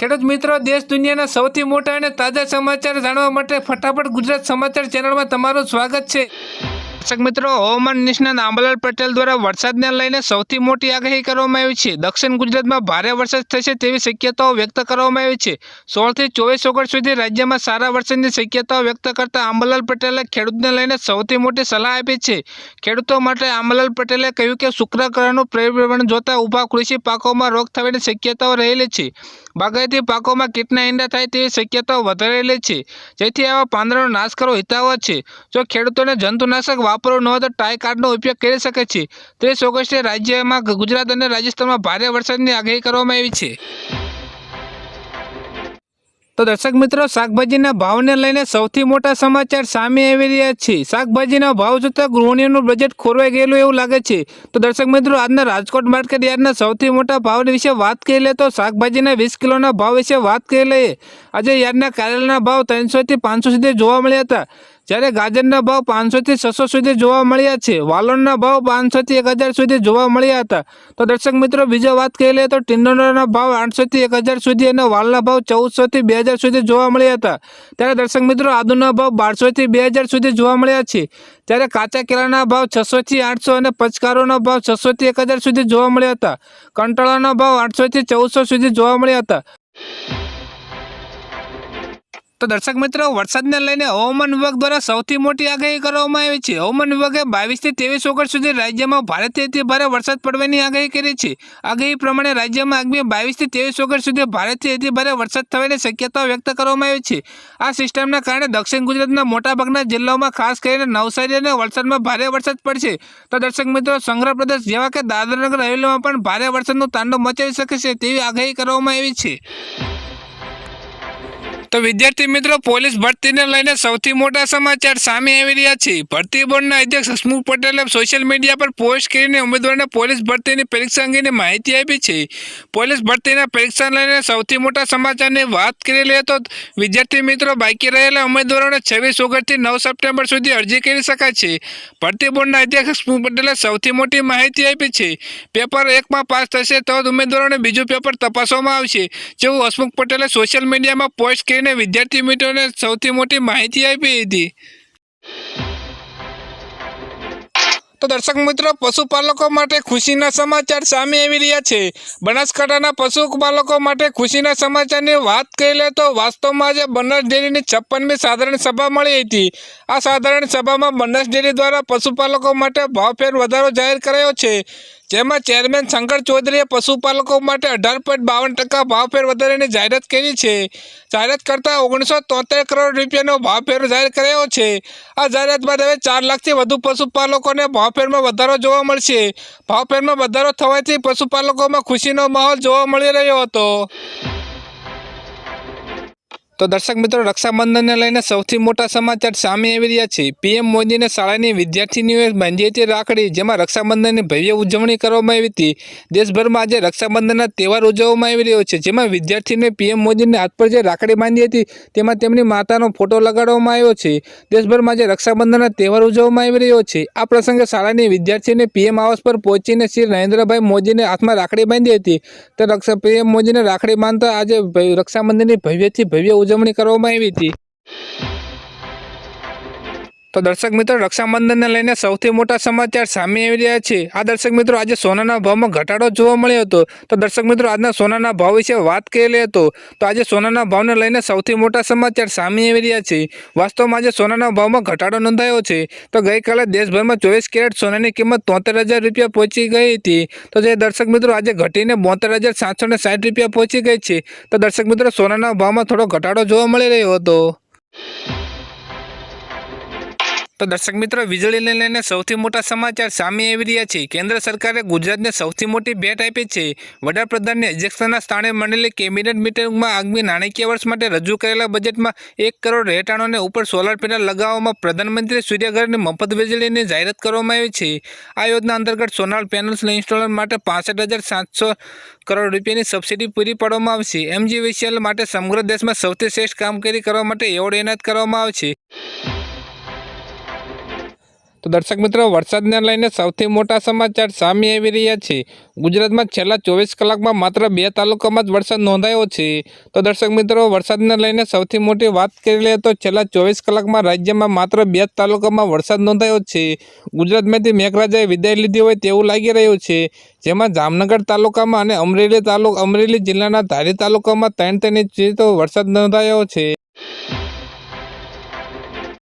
ખેડૂત મિત્રો, દેશ દુનિયાના સૌથી મોટા અને તાજા સમાચાર જાણવા માટે ફટાફટ ગુજરાત સમાચાર ચેનલમાં તમારું સ્વાગત છે. દર્શક મિત્રો, હવામાન નિષ્ણાત આંબલાલ પટેલ દ્વારા વરસાદને લઈને સૌથી મોટી આગાહી કરવામાં આવી છે. દક્ષિણ ગુજરાતમાં ભારે વરસાદ થશે તેવી શક્યતાઓ વ્યક્ત કરવામાં આવી છે. સોળથી ચોવીસ ઓગસ્ટ સુધી રાજ્યમાં સારા વરસાદની શક્યતાઓ વ્યક્ત કરતા આંબલાલ પટેલે ખેડૂતને લઈને સૌથી મોટી સલાહ આપી છે. ખેડૂતો માટે આંબલાલ પટેલે કહ્યું કે શુક્ર ગ્રહનું પરિભ્રમણ જોતા ઊભા કૃષિ પાકોમાં રોગ થવાની શક્યતાઓ રહેલી છે. બાગાયતી પાકોમાં કીટના ઈંડા થાય તેવી શક્યતાઓ વધારેલી છે. જેથી આવા પાંદડાનો નાશ કરવો હિતાવહ છે. જો ખેડૂતોને જંતુનાશક વાપરવું ન હોય તો ટાઈ ઉપયોગ કરી શકે છે. ત્રીસ ઓગસ્ટે રાજ્યમાં ગુજરાત અને રાજસ્થાનમાં ભારે વરસાદની આગાહી કરવામાં આવી છે. તો દર્શક મિત્રો, શાકભાજીના ભાવને લઈને સૌથી મોટા સમાચાર સામે આવી રહ્યા છે. શાકભાજીના ભાવ જોતાં ગૃહિણીઓનું બજેટ ખોરવાઈ ગયેલું એવું લાગે છે. તો દર્શક મિત્રો, આજના રાજકોટ માર્કેટ યાર્ડના સૌથી મોટા ભાવ વિશે વાત કરી લે તો શાકભાજીના વીસ કિલોના ભાવ વિશે વાત કરી લઈએ. આજે યાર્ડના કારેલાના ભાવ ત્રણસોથી પાંચસો સુધી જોવા મળ્યા હતા. જ્યારે ગાજરના ભાવ પાંચસોથી છસો સુધી જોવા મળ્યા છે, વાલોણના ભાવ પાંચસોથી એક હજાર સુધી જોવા મળ્યા હતા. તો દર્શક મિત્રો, બીજો વાત કહી લઈએ તો ટીંડોળાના ભાવ આઠસોથી એક હજાર સુધી અને વાલના ભાવ ચૌદસોથી બે હજાર સુધી જોવા મળ્યા હતા. ત્યારે દર્શક મિત્રો, આદુના ભાવ બારસોથી બે હજાર સુધી જોવા મળ્યા છે. ત્યારે કાચા કેળાના ભાવ છસોથી આઠસો અને પચકારોના ભાવ છસોથી એક હજાર સુધી જોવા મળ્યા હતા. કંટાળાના ભાવ આઠસોથી ચૌદસો સુધી જોવા મળ્યા હતા. તો દર્શક મિત્રો, વરસાદને લઈને હવામાન વિભાગ દ્વારા સૌથી મોટી આગાહી કરવામાં આવી છે. હવામાન વિભાગે બાવીસથી ત્રેવીસ ઓગસ્ટ સુધી રાજ્યમાં ભારેથી અતિ ભારે વરસાદ પડવાની આગાહી કરી છે. આગાહી પ્રમાણે રાજ્યમાં આગામી બાવીસથી ત્રેવીસ ઓગસ્ટ સુધી ભારેથી અતિ ભારે વરસાદ થવાની શક્યતા વ્યક્ત કરવામાં આવી છે. આ સિસ્ટમના કારણે દક્ષિણ ગુજરાતના મોટાભાગના જિલ્લાઓમાં ખાસ કરીને નવસારી અને વલસાડમાં ભારે વરસાદ પડશે. તો દર્શક મિત્રો, સંગ્રહ પ્રદેશ જેવા કે દાદરાનગર હવેલીમાં પણ ભારે વરસાદનું તાંડવ મચાવી શકે છે તેવી આગાહી કરવામાં આવી છે. તો વિદ્યાર્થી મિત્રો, પોલીસ ભરતીને લઈને સૌથી મોટા સમાચાર સામે આવી રહ્યા છે. ભરતી બોર્ડના અધ્યક્ષ હસમુખ પટેલે સોશિયલ મીડિયા પર પોસ્ટ કરીને ઉમેદવારને પોલીસ ભરતીની પરીક્ષા અંગેની માહિતી આપી છે. પોલીસ ભરતીના પરીક્ષા લઈને સૌથી મોટા સમાચારની વાત કરી લઈએ તો વિદ્યાર્થી મિત્રો, બાકી રહેલા ઉમેદવારોને છવ્વીસ ઓગસ્ટથી નવ સપ્ટેમ્બર સુધી અરજી કરી શકાય છે. ભરતી બોર્ડના અધ્યક્ષ હસમુખ પટેલે સૌથી મોટી માહિતી આપી છે. પેપર એકમાં પાસ થશે તો ઉમેદવારોને બીજું પેપર તપાસવામાં આવશે. જેવું હસમુખ પટેલે સોશિયલ મીડિયામાં પોસ્ટ કરીને વિદ્યાર્થી મિત્રોને સૌથી મોટી માહિતી આપી હતી. તો દર્શક મિત્રો, પશુપાલકો માટે ખુશીના સમાચાર સામે આવી રહ્યા છે. બનાસકાંઠાના પશુપાલકો માટે ખુશીના સમાચારની વાત કરી લે તો વાસ્તવમાં આજે બનાસ ડેરીની છપ્પનમી સાધારણ સભા મળી હતી. આ સાધારણ સભામાં બનાસ ડેરી દ્વારા પશુપાલકો માટે ભાવફેર વધારો જાહેર કરાયો છે. જેમાં ચેરમેન શંકર ચૌધરીએ પશુપાલકો માટે અઢાર પોઈન્ટ બાવન ટકા ભાવફેર વધારાની જાહેરાત કરી છે. જાહેરાત કરતાં ઓગણીસો તોતેર કરોડ રૂપિયાનો ભાવફેર જાહેર કર્યો છે. આ જાહેરાત બાદ હવે ચાર લાખથી વધુ પશુપાલકોને ભાવફેરમાં વધારો જોવા મળશે. ભાવફેરમાં વધારો થવાથી પશુપાલકોમાં ખુશીનો માહોલ જોવા મળી રહ્યો હતો. તો દર્શક મિત્રો, રક્ષાબંધનને લઈને સૌથી મોટા સમાચાર સામે આવી રહ્યા છે. પીએમ મોદીને શાળાની વિદ્યાર્થીનીઓએ બાંધી હતી રાખડી, જેમાં રક્ષાબંધનની ભવ્ય ઉજવણી કરવામાં આવી હતી. દેશભરમાં આજે રક્ષાબંધનના તહેવાર ઉજવવામાં આવી રહ્યો છે, જેમાં વિદ્યાર્થીને પીએમ મોદીને હાથ પર જે રાખડી બાંધી હતી, તેમાં તેમની માતાનો ફોટો લગાડવામાં આવ્યો છે. દેશભરમાં આજે રક્ષાબંધનના તહેવાર ઉજવવામાં આવી રહ્યો છે. આ પ્રસંગે શાળાની વિદ્યાર્થીને પીએમ આવાસ પર પહોંચીને શ્રી નરેન્દ્રભાઈ મોદીને હાથમાં રાખડી બાંધી હતી. તો પીએમ મોદીને રાખડી બાંધતા આજે રક્ષાબંધનની ભવ્યથી ભવ્ય ઉજવણી કરવામાં આવી હતી. તો દર્શક મિત્રો, રક્ષાબંધનને લઈને સૌથી મોટા સમાચાર સામે આવી રહ્યા છે. આ દર્શક મિત્રો, આજે સોનાના ભાવમાં ઘટાડો જોવા મળ્યો હતો. તો દર્શક મિત્રો, આજના સોનાના ભાવ વિશે વાત કરેલી હતો તો આજે સોનાના ભાવને લઈને સૌથી મોટા સમાચાર સામે આવી રહ્યા છે. વાસ્તવમાં આજે સોનાના ભાવમાં ઘટાડો નોંધાયો છે. તો ગઈકાલે દેશભરમાં ચોવીસ કેરેટ સોનાની કિંમત તોતેર હજાર રૂપિયા પહોંચી ગઈ હતી. તો જે દર્શક મિત્રો, આજે ઘટીને બોતેર હજાર સાતસો ને સાઠ રૂપિયા પહોંચી ગઈ છે. તો દર્શક મિત્રો, સોનાના ભાવમાં થોડો ઘટાડો જોવા મળી રહ્યો હતો. તો દર્શક મિત્રો, વીજળીને લઈને સૌથી મોટા સમાચાર સામે આવી રહ્યા છે. કેન્દ્ર સરકારે ગુજરાતને સૌથી મોટી ભેટ આપી છે. વડાપ્રધાનની અધ્યક્ષતાના સ્થાને મળેલી કેબિનેટ મિટિંગમાં આગામી નાણાકીય વર્ષ માટે રજૂ કરેલા બજેટમાં એક કરોડ રહેઠાણોને ઉપર સોલાર પેનલ લગાવવામાં પ્રધાનમંત્રી સૂર્યઘરની મફત વીજળીની જાહેરાત કરવામાં આવી છે. આ યોજના અંતર્ગત સોલાર પેનલ્સના ઇન્સ્ટોલમેન્ટ માટે પાસઠ કરોડ રૂપિયાની સબસિડી પૂરી પાડવામાં આવશે. એમજીવીસીએલ માટે સમગ્ર દેશમાં સૌથી શ્રેષ્ઠ કામગીરી કરવા માટે એવોર્ડ એનાયત કરવામાં આવશે. તો દર્શક મિત્રો, વરસાદને લઈને સૌથી મોટા સમાચાર સામે આવી રહ્યા છે. ગુજરાતમાં છેલ્લા ચોવીસ કલાકમાં માત્ર બે તાલુકામાં જ વરસાદ નોંધાયો છે. તો દર્શક મિત્રો, વરસાદને લઈને સૌથી મોટી વાત કરી લઈએ તો છેલ્લા ચોવીસ કલાકમાં રાજ્યમાં માત્ર બે જ તાલુકામાં વરસાદ નોંધાયો છે. ગુજરાતમાંથી મેઘરાજાએ વિદાય લીધી હોય તેવું લાગી રહ્યું છે. જેમાં જામનગર તાલુકામાં અને અમરેલી તાલુકા, અમરેલી જિલ્લાના ધારી તાલુકામાં ત્રણ ત્રણ ઇંચ વરસાદ નોંધાયો છે.